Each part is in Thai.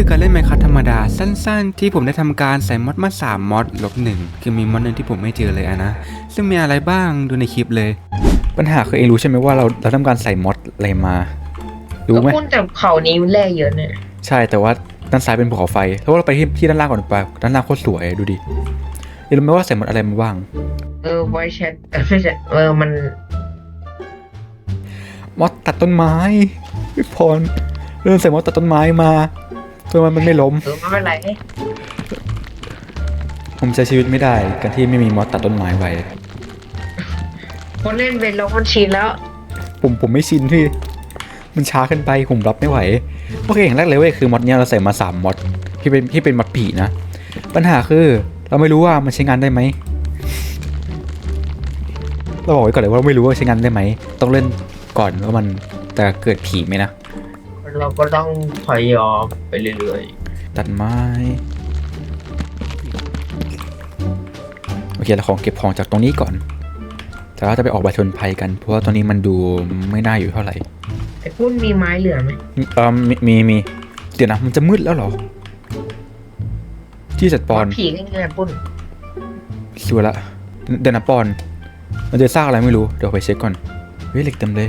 คือการเล่นไมคั t ธรรมดาสั้นๆ ที่ผมได้ทำการใส่มอดมา3มอดลบหนึ่งคือมีมอดหนึงที่ผมไม่เจอเลยอะนะ ซึ่งมีอะไรบ้างดูในคลิปเลย ปัญหาคือเองรู้ใช่ไหมว่าเราเราทำการใส่มอดอะไรมารู้ไหมก็พูดแต่เขานี้แร่เยอะเนี่ยใช่แต่ว่าด้านซ้ายเป็นภูเขาไฟแล้วเราไปที่ที่ด้านล่างก่อนไปด้านล่างโคตรสวยดูดิเองรู้ไหมว่าใส่มอดอะไรมาบ้างเออไวแชทเออไม่ใช่เออมันมอดตัดต้นไม้พี่พรเริ่มใส่มอดตัดต้นไม้มา ต้นไม้มันไม่ล้ม เออไม่เป็นไรผมใช้ชีวิตไม่ได้กันที่ไม่มีมอดตัดต้นไม้ไว้ คนเล่นเป็นแล้วมันชินแล้ว ผมผมไม่ชินพี่ มันช้าเกินไปผมรับไม่ไหวโอเคอย่างแรกเลยเว้ยคือมอดเนี้ยเราใส่มาสามมอดที่เป็นที่เป็นมอดผีนะ ปัญหาคือ เราไม่รู้ว่ามันใช้งานได้ไหมเราบอกไว้ก่อนเลยว่าเราไม่รู้ว่าใช้งานได้ไหมต้องเล่นก่อนว่ามันจะเกิดผีไหมนะ เราก็ต้องพยายามไปเรื่อยตัดไม้ โอเคเราของเก็บของจากตรงนี้ก่อน แต่ว่าจะไปออกบาชนภัยกัน เพราะว่าตรงนี้มันดูไม่น่าอยู่เท่าไหร่ๆไอ้ปุ้นมีไม้เหลือไหมเออมีมีมี เดี๋ยวนะ มันจะมืดแล้วเหรอ ที่จัดปอนผีก็ยังไงปุ้นชัวร์ละ เดี๋ยวนะปอน มันจะสร้างอะไรไม่รู้ เดี๋ยวไปเช็คก่อน เฮ้ยเหล็กเต็มเลย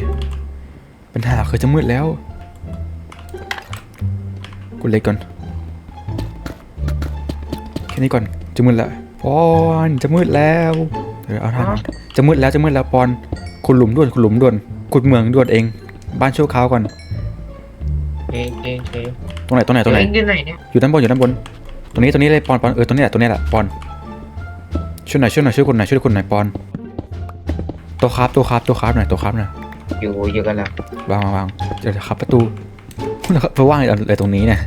ปัญหาคือจะมืดแล้ว กดเหล็กก่อน แค่นี้ก่อน จะมืดแล้วปอนจะมืดแล้วเดี๋ยวเอาทางก่อนจะมืดแล้วจะมืดแล้วปอนขุดหลุมด่วนขุดหลุมด่วนขุดเมืองด่วนเอง บ้านชั่วคราวก่อนเอ๊ะเอ๊ะเอ๊ะตรงไหนตรงไหนตรงไหน เอ๊ะอยู่ไหนเนี่ยอยู่ด้านบนอยู่ด้านบน ตรงนี้ตรงนี้เลยปอนปอนเออตรงนี้แหละตรงนี้แหละปอนช่วยหน่อยช่วยหน่อยช่วยคนหน่อยช่วยคนหน่อยปอนตัวครับตัวครับตัวครับหน่อยตัวครับหน่อยอยู่อยู่กันแล้ววางวางวางเดี๋ยวครับประตู แล้วไปว่างอะไรตรงนี้เนี่ย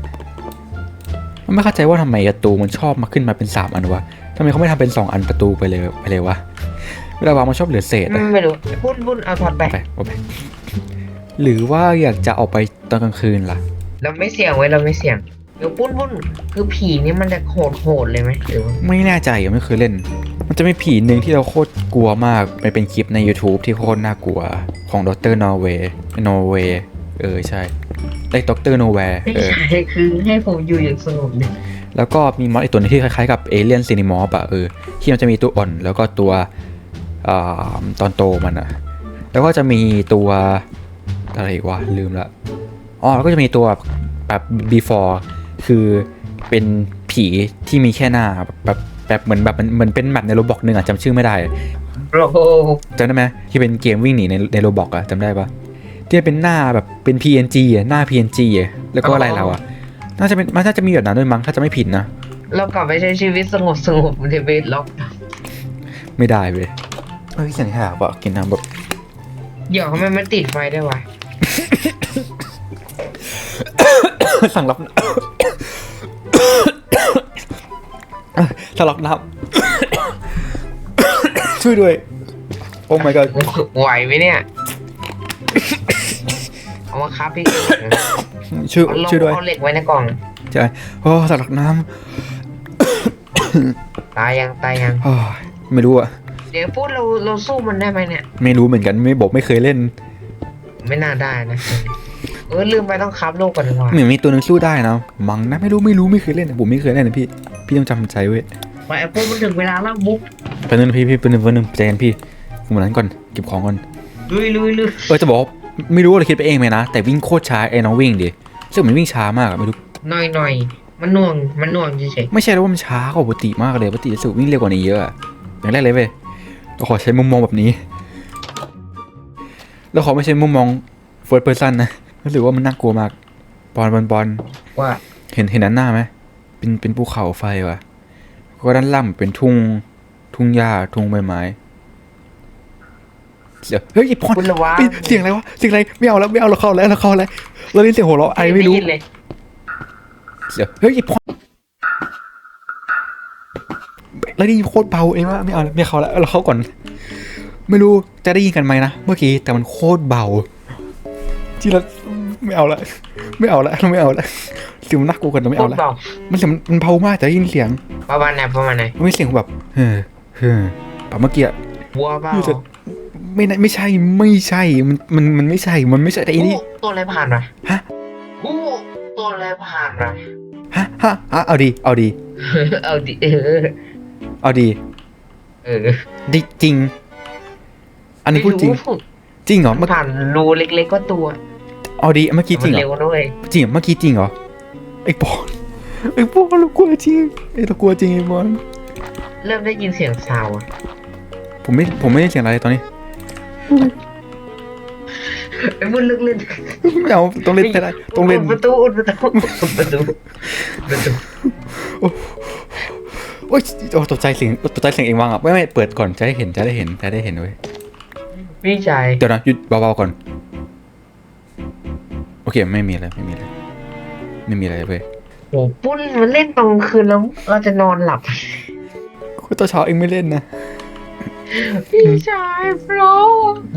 มันไม่เข้าใจว่าทำไมประตูมันชอบมาขึ้นมาเป็นสามอันวะทำไมเขาไม่ทำเป็นสองอันประตูไปเลยไปเลยวะเวลาวางมันชอบเหลือเศษอือะมไม่รู้ปุ้นปุ้นเอาถอดไปไปเอาไปหรือว่าอยากจะออกไปตอนกลางคืนล่ะ เราไม่เสี่ยงไว้เราไม่เสี่ยงเดี๋ยวปุ้นปุ้นคือผีนี่มันจะโหดโหดเลยไหมหรือว่าไม่แน่ใจยังไม่เคยเล่น มันจะมีผีหนึ่งที่เราโคตรกลัวมากมันเป็นคลิปใน YouTube ที่โคตรน่ากลัวของดรนอร์เวย์นอร์เวย์ เออใช่ไอ้ดรนอร์เวย์ไม่เออ ใช่คือให้ผมอยู่อย่างสงบเนี่ยแล้วก็มีมอสอีกตัวหนึงที่คล้ายๆกับเอเลียนซีนิมอฟอะเออที่มันจะมีตัวอ่อนแล้วก็ตัวอ่าตอนโตมันอะแล้วก็จะมีตัวอะไรอีกวะลืมละอ๋อแล้วก็จะมีตัวแบบ before คือเป็นผีที่มีแค่หน้าแบบแบบแบบเหมือนแบบมันเหมือนเป็นแบบในโรบอกหนึ่งอะจำชื่อไม่ได้โอ้โหจำได้ไหมที่เป็นเกมวิ่งหนีในในโรบอกอะจำได้ปะ ที่เป็นหน้าแบบเป็น PNG อะหน้า PNG อะแล้วก็อะไรเราอะน่าจะเป็นมันน่าจะมีแบบนั้นด้วยมั้งถ้าจะไม่ผิดนะเรากลับไปใช้ชีวิตสงบสงบในเบสล็อกไม่ได้เว้ยเฮ้ยสัญญาบอกกินน้ำแบบเดี๋ยวทำไมมันติดไฟได้วะสั่งรับสั่งรับน้ำช่วยด้วย โอ้ my god ไหวไหมเนี่ย เอามาครับพี่ช่วยเอาลงช่วยด้วยเอาเหล็กไว้ในกล่อง ใช่โอ้สั่งรับน้ตายยังตายยังำโอ้ยไม่รู้อะเดี๋ยวพูดเราเราสู้มันได้ไหมเนี่ย ไม่รู้เหมือนกันไม่บอกไม่เคยเล่นไม่น่าได้นะ เออลืมไปต้องคับลูกก่อนดีกว่าเหมือนมีตัวหนึงสู้ได้นะมังนะไม่รู้ไม่รู้ไม่เคยเล่นผมไม่เคยเล่นนะพี่พี่ต้องจำใจเว้ยไปแอปเปิลมันถึงเวลาแล้วบุ๊กไปนึงนะพี่พี่ไปนึงไปนึงใจเย็นพี่ผมนั้นก่อนเก็บของก่อนลุยลุยลุยเออจะบอกว่า ไม่รู้ว่าเราคิดไปเองไหมนะ แต่วิ่งโคตรช้าไอ้น้องวิ่งดิซึ่งมันวิ่งช้ามากอะไม่รู้หน่อยหน่อยมันหน่วงมันหน่วงเฉยไม่ใช่แล้วว่ามันช้ากว่าปกติมากเลยปกติรู้สึกวิ่งเร็วกว่านี้เยอะอะอย่างแรกเลยเว้ยเราขอใช้มุมมองแบบนี้เราขอไม่ใช่มุมมอง first person นะรู้สึกว่ามันน่ากลัวมากปอนปอนปอนๆว่าเห็นเห็นด้านหน้าไหมเป็นเป็นภูเขาไฟว่ะก็ด้านล่างเป็นทุ่งทุ่งหญ้าทุ่งใบไม้ เสียงเฮ้ยไอ้พอนคุณระวังเฮ้ยเสียงอะไรวะเสียงอะไรไม่เอาแล้วไม่เอาเราเข้าแล้วเราเข้าแล้วเราได้ยินเสียงหัวเราะไอไม่รู้ด้ยินเลยเสียงเฮ้ยไอ้พอนแล้วนี่โคตรเบาเองว่าไม่เอาแล้วไม่เข้าแล้วเราเข้าก่อน ไม่รู้จะได้ยินกันไหมนะเมื่อกี้แต่มันโคตรเบาที่เราไม่เอาละไม่เอาละไม่เอาละเสียงมันน่ากลัวกันเราไม่พูเอาดละเปล่ามันเสียงมันเบามากแต่ได้ยินเสียงประมาณไหนประมาณไหนมันไม่เสียงแบบเฮ้อเฮ้อแบบเมื่อกี้อะ วัวเปล่าอยู่จะ ไม่น่าไม่ใช่ไม่ใช่มันมันมันไม่ใช่มันไม่ใช่แต่อันนี้อู้ตัวอะไรผ่านมาฮะอู้ตัวอะไรผ่านมาฮะฮะเอาดีเอาดีเอาดิเออเอาดีเออดิจริง อันนี้พูดจริงไม่จริงเหรอเมื่อผ่านรูเล็กๆก็ตัว เอาดีเมื่อกี้จมัรินงเหรเร็อวด้วยจริงเหรอเมื่อกี้จริงเหรอไอ้ปอนไอ้ปอนเรากลัวจริงไอ้เรากลัวจริงไอ้ปอนเริ่มได้ยินเสียงซาวอะผมไม่ผมไม่ได้เสียงอะไรตอนนี้ ไอ้บุญเลิกเล่นไม่เอาต้องเล่นไม่ได้ต้องเล่นดประตูอุดประตูอุดประตูประตูโอ๊ยโอ้ตกใจเสียงตกใจเสียงเองวางอะไม่ไม่เปิดก่อนจะได้เห็นจะได้เห็นจะได้เห็นเว้ยพี่ชายเดี๋ยวนะหยุดเบาๆก่อน โอเคไม่มีอะไรไม่มีอะไรไม่มีอะไรเว้ยโหปุ้นมันเล่นตอนกลางคืนแล้วเราจะนอนหลับคุณตัวเช้าเองไม่เล่นนะ พี่ชายโปร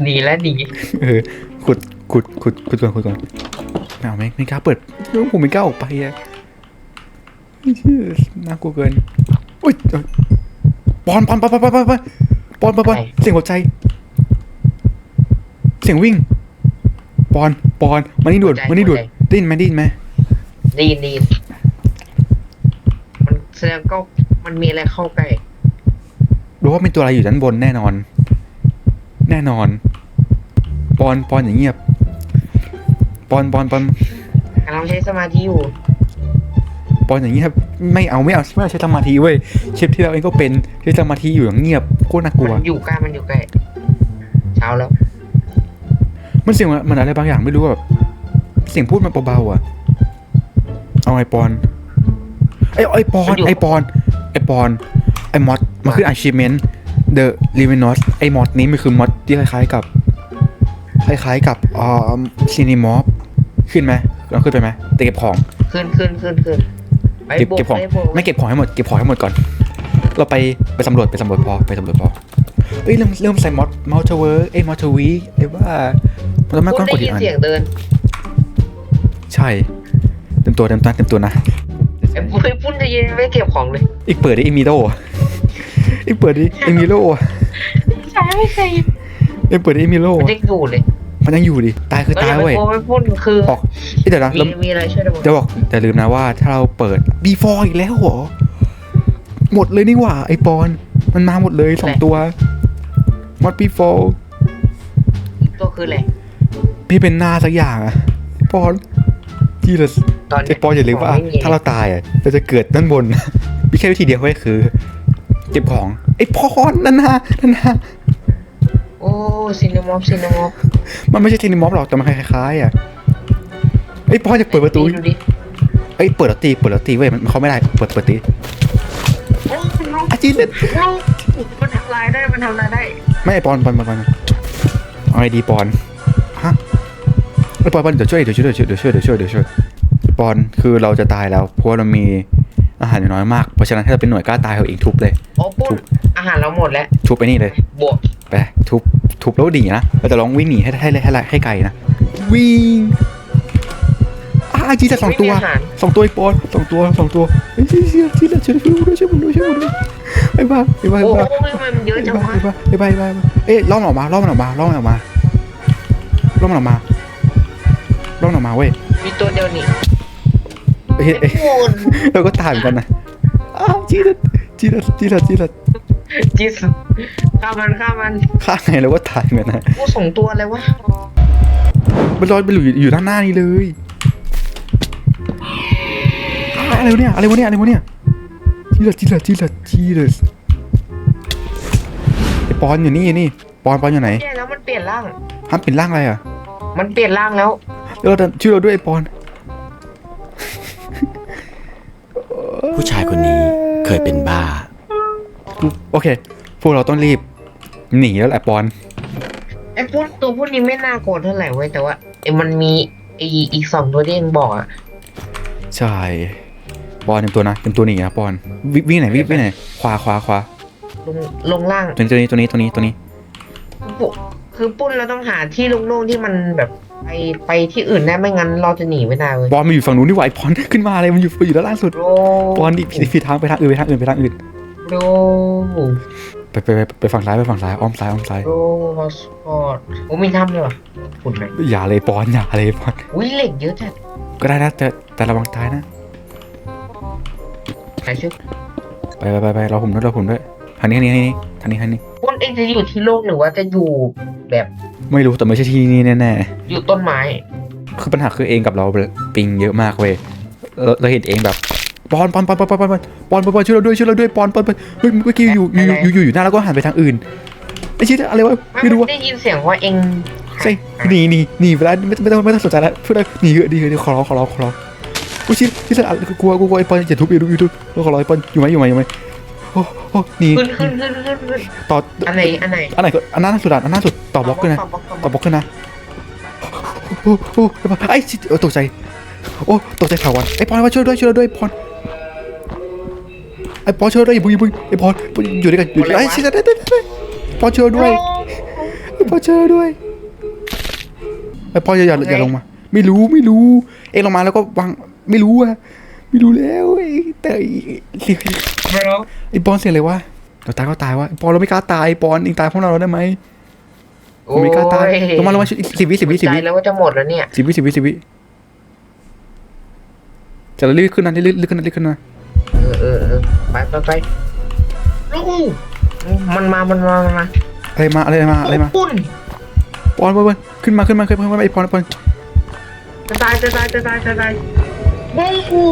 หนีแล้วหนีเออขุดขุดขุดขุดก่อนขุดก่อนไม่เอาไม่ไม่กล้าเปิดผมไม่กล้าออกไปอะเชี่ยน่ากลัวเกินอุ้ยเอ้ยปอนปอนปอนปอนปอนปอนปอนปอนปอนปอนเสียงหัวใจ เสียงวิ่ง ปอนปอนมานี่ด่วนมานี่ด่วนได้ยินไหมได้ยินไหมได้ยินได้ยินมันแสดงก็มันมีอะไรเข้าใกล้ รู้ว่ามีตัวอะไรอยู่ด้านบนแน่นอน แน่นอน ปอนปอนอย่างเงียบ ปอนปอนปอนกำลังใช้สมาธิอยู่ ปอนอย่างเงียบ ไม่เอาไม่เอาไม่เอาใช้สมาธิเว้ยเชฟที่เราเองก็เป็นใช้สมาธิอยู่อย่างเงียบโคตรน่ากลัว มันอยู่ใกล้มันอยู่ใกล้เช้าแล้ว มันเสียงเหมันอะไรบางอย่างไม่รู้อะแบบเสียงพูดมันเบาๆอะ เอาไอปอนไอไอปอนไอปอนไอปอนไอมอด มันคือ achievement the l i v i n o s ไอมอดนี้มันคือมอดที่คล้ายๆกับ คล้ายๆกับอ่าซีนิมอฟขึ้นไหมเราขึ้นไปไหมแต่เก็บของขึ้นขึ้นขึ้นขึ้นไปเก็บโบกเก็บของไปโบกไม่เก็บของให้หมดเก็บของให้หมดก่อน เราไปไปสำรวจไปสำรวจพอไปสำรวจพอเอ้ยเริ่มเริ่มใส่มอดมัลติเวิร์เอ้ยมัลติวีไอ้ว่ามันต้องมากกปุ้ว่านกได้ดอียิกนอันเสียงเดินใช่เต็มตัวเต็มตัวเต็มตัวนะไอ้ปุ้นไอ้ปุ้นจะยินไม่เก็บของเลย อีกเปิดดิเอมิโด อีกเปิดดิเอมิโลใช่ไม่ใช่เอ็มเปิดดิเอมิโลมันยังอยู่เลยมันยังอยู่ดิตายคือเอ้ยตายอย่าไปเว้ยโกงไม่ปุ้นคือออกเอ้ยเดี๋ยวนะมีแล้วมีอะไรช่วยได้บ้างจะบอกแต่ลืมนะว่าถ้าเราเปิด before อีกแล้วเหรอหมดเลยนี่หว่าไอปอนมันมาหมดเลยสองตัวมอด before อีกตัวคืออะไรพี่เป็นหน้าสักอย่างอะปอนที่เราตอนไอปอนอย่าลืมว่าของไถ้าเราตายอะเราจะเกิดด้านบนมีแค่วิธีเดียวเว้ยคือ เก็บของไอปอนนั่นนะนั่นนะโอ้ซินนามอฟซินนามอฟมันไม่ใช่ทีนิมอฟหรอกแต่มันคล้ายๆอะไอ้ยปอนจะเปิดประตูดูดิเอ้ยเปิดแล้วตีเปิดแล้วตีเว้ยมันมันเขาไม่ได้เปิดเปิดตีโอ้ลูกอาจีนเลยลูกมันทำลายได้มันทำลายได้ไม่ไอปอนปอนปอนปอนเอาไงดีปอนฮะไอปอนปอนเดี๋ยวช่วยเดี๋ยวช่วยเดี๋ยวช่วยเดี๋ยวช่วยเดี๋ยวช่วยเดี๋ยวช่วยปอนคือเราจะตายแล้วเพราะว่าเรามี อาหารอยู่น้อยมาก เพราะฉะนั้นถ้าเราเป็นหน่วยกล้าตายเราเองทุบเลย โอ้ปุ้นอาหารเราหมดแล้วทุบไปนี่เลย บวกไปทุบทุบแล้วหนีนะ เราจะลองวิ่งหนีให้ให้ให้ให้ให้ไกลนะ วิ่งอาอาจีจะสองตัวไม่มีอาหารสองตัวไอ้ปอนสองตัวสองตัวเฮ้ยเชี่ยเชี่ยเชี่ยเชี่ยช่วยด้วยช่วยผมด้วยช่วยผมด้วยไอ้บ้าไอ้บ้าไอ้โอ้บ้าโหมันเยอะไอ้จังบ้าวะไอ้บ้าไอ้บ้าไอ้บ้าเอ้ยล่อมันออกมาล่อมันออกมาล่อมันออกมาล่อมันออกมาล่อมันออกมาเว้ยมีตัวเดียวนี่ เอ้ยเอ้ยโอ้ยเราก็ตายเหมือนกันนะอ้าวจีดัดจีดัดจีดัดจีดัดจิสฆ่ามันฆ่ามันฆ่าไงเราก็ตายเหมือนกันนะโอ้สองตัวเลยวะมันลอยไปอยู่อยู่ด้านหน้านี่เลยอ้าวอะไรวะเนี่ยอะไรวะเนี่ยอะไรวะเนี่ยจีดัดจีดัดจีดัดจีดัดไอปอนอยู่นี่นี่ปอนปอนอยู่ไหนเนี่ยแล้วมันเปลี่ยนร่างห้ามเป็นร่างอะไรอะมันเปลี่ยนร่างแล้วเราช่วยเราด้วยไอ้ปอน ผู้ชายคนนี้เคยเป็นบ้า โอเค พวกเราต้องรีบ หนีแล้วแหละปอน ไอ้พวกตัวพวกนี้ไม่น่าโกรธเท่าไหร่เว้ยแต่ว่าไอ้มันมีไอ้อีกสองตัวที่เองบอกอะใช่ ปอนเต็มตัวนะเต็มตัวหนีนะปอนวิวิ่งไหนวิ่งวิ่งไหนขวาขวาขวาลงลงล่างตัวนี้ตัวนี้ตัวนี้ตัวนี้ตัวนี้ ปุคือปุ้นเราต้องหาที่โล่งๆที่มันแบบ ไปไปที่อื่นได้ไม่งั้นเราจะหนีไม่ได้เว้ยปอนมันอยู่ฝั่งนู้นนี่หว่าไอ้ปอนขึ้นมาเลยมันอยู่มันอยู่ด้านล่างสุดโรปอนดิผิดผิดทางไปทางอื่นไปทางอื่นไปทางอื่นโรไปไปไปไปฝั่งซ้ายไปฝั่งซ้ายอ้อมซ้ายอ้อมซ้ายโรฮอสปอร์ตโอ้มีถ้ำเลยเหรอฝุ่นไหมอย่าเลยปอนอย่าเลยปอนอุ้ยเหล็กเยอะจัดก็ได้นะแต่แต่ระวังตายนะใครชื่อไปไปไปไปเราผมด้วยเราผมด้วยทางนี้ทางนี้ทางนี้ทางนี้พวกเองจะอยู่ที่โลกหรือว่าจะอยู่แบบ ไม่รู้แต่ไม่ใช่ที่นี่แน่อยู่ต้นไม้ ๆคือปัญหาคือเองกับเราปิงเยอะมากเว้ยเราเราเห็นเองแบบปอนปอนปอนปอนปอนปอนปอนปอนปอนปอนช่วยเราด้วยช่วยเราด้วยปอนปอนปอนเฮ้ยเมื่อกี้อยู่อยู่อยู่อยู่อยู่หน้าแล้วก็หันไปทางอื่นไอ้ชิดอะไรวะไม่ไม่รู้ว่าได้ยินเสียงว่าเองใช่หนีหนีหนีไปแล้วไม่ไม่ต้องไม่ต้องสนใจแล้วพูดเลยหนีเถอะหนีเถอะขอร้องขอร้องขอร้องกูชิดชิดอะไรกลัวกลัวกลัวไอ้ปอนอย่าทุบอย่าทุบอย่าทุบขอร้องไอ้ปอนอยู่ไหมอยู่ไหมอยู่ไหมโอ้โอ้ หนีขึ้นขึ้นขึ้นขึ้นขึ้นต่ออันไหนอันไหนอันไหนก็อันนั้นสุดอันนั้นสุดต่อบล็อกขึ้นนะต่อบล็อกต่ต่ออบล็อกบล็อกขึ้นนะโอ้โหไอ้ชิดตกใจโอ้ตกใจข่าววันไอ้ปอนมาช่วยด้วยช่วยด้วยปอนไอ้ปอนช่วยด้วยอย่าบุยอย่าบุยไอ้ปอนอยู่ด้วยกันอยู่ด้วยไอ้ชิดได้ได้ได้ปอนช่วยด้วยไอ้ปอนช่วยด้วยไอ้ปอนอย่าอย่าอย่าลงมา ไม่รู้ไม่รู้ เอ็งลงมาแล้วก็วางไม่รู้อะ ไม่รู้แล้วไอ้แต่เสียงบล็อกไอ้ปอนเสียงอะไรวะเราตายก็ตายวะไอ้ปอนเราไม่กล้าตายไอ้ปอนเอ็งตายพวกเราได้ไหมผมไม่กล้าตายลงมาลงมาสิบวิสิบวิสิบใจวิแล้วว่าจะหมดแล้วเนี่ยสิบวิสิบวิสิบวิจะรีบขึ้นนะรีบรีบขึ้นนะรีบขึ้นนะเออเออเออไปไปไปลูกมันมา มันมา มันมา อะไรมา อะไรมา อะไรมาปุ่นปอนปอนปอนขึ้นมาขึ้นมาขึ้นมาขึ้นมาไอ้ปอนปอนจะตายจะตายจะตายจะตาย บุ้งกู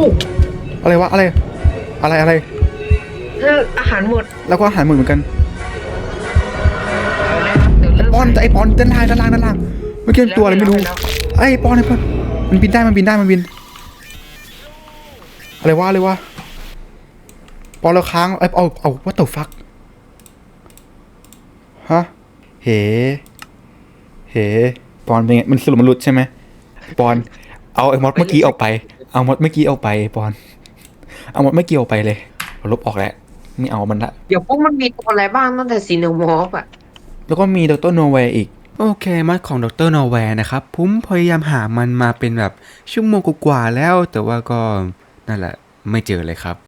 อะไรวะอะไร อะไรอะไรเธออาหารหมดแล้วก็อาหารหมดเหมือนกันเดี๋ยวไอ้เริ่มปอนไอ้ปอนด้านล่างด้านล่างด้านล่างเมื่อกี้ตัวอะไรไม่รู้ไอ้ปอนไอ้ปอนมันบินได้มันบินได้มันบิน อะไรวะอะไรวะปอนเราค้างไอ้เอาเอาวัตถุฟักฮะเฮ้เฮ้ปอนเป็นไงมันสรุปมันหลุดใช่ไหมปอน เอาไอ้มดเมื่อกี้ออกไป เอามดเมื่อกี้ออกไปปอน เอามดเมื่อกี้ออกไปเลยเอาลบออกแล้วไม่เอามันละ เดี๋ยวพวกมันมีตัวอะไรบ้างตั้งแต่ซีโนมอฟอะ แล้วก็มีดรโนแวร์อีก โอเคมัดของดรโนแวร์นะครับ ผมพยายามหามันมาเป็นแบบชั่วโมงกว่าๆแล้ว แต่ว่าก็นั่นแหละไม่เจอเลยครับ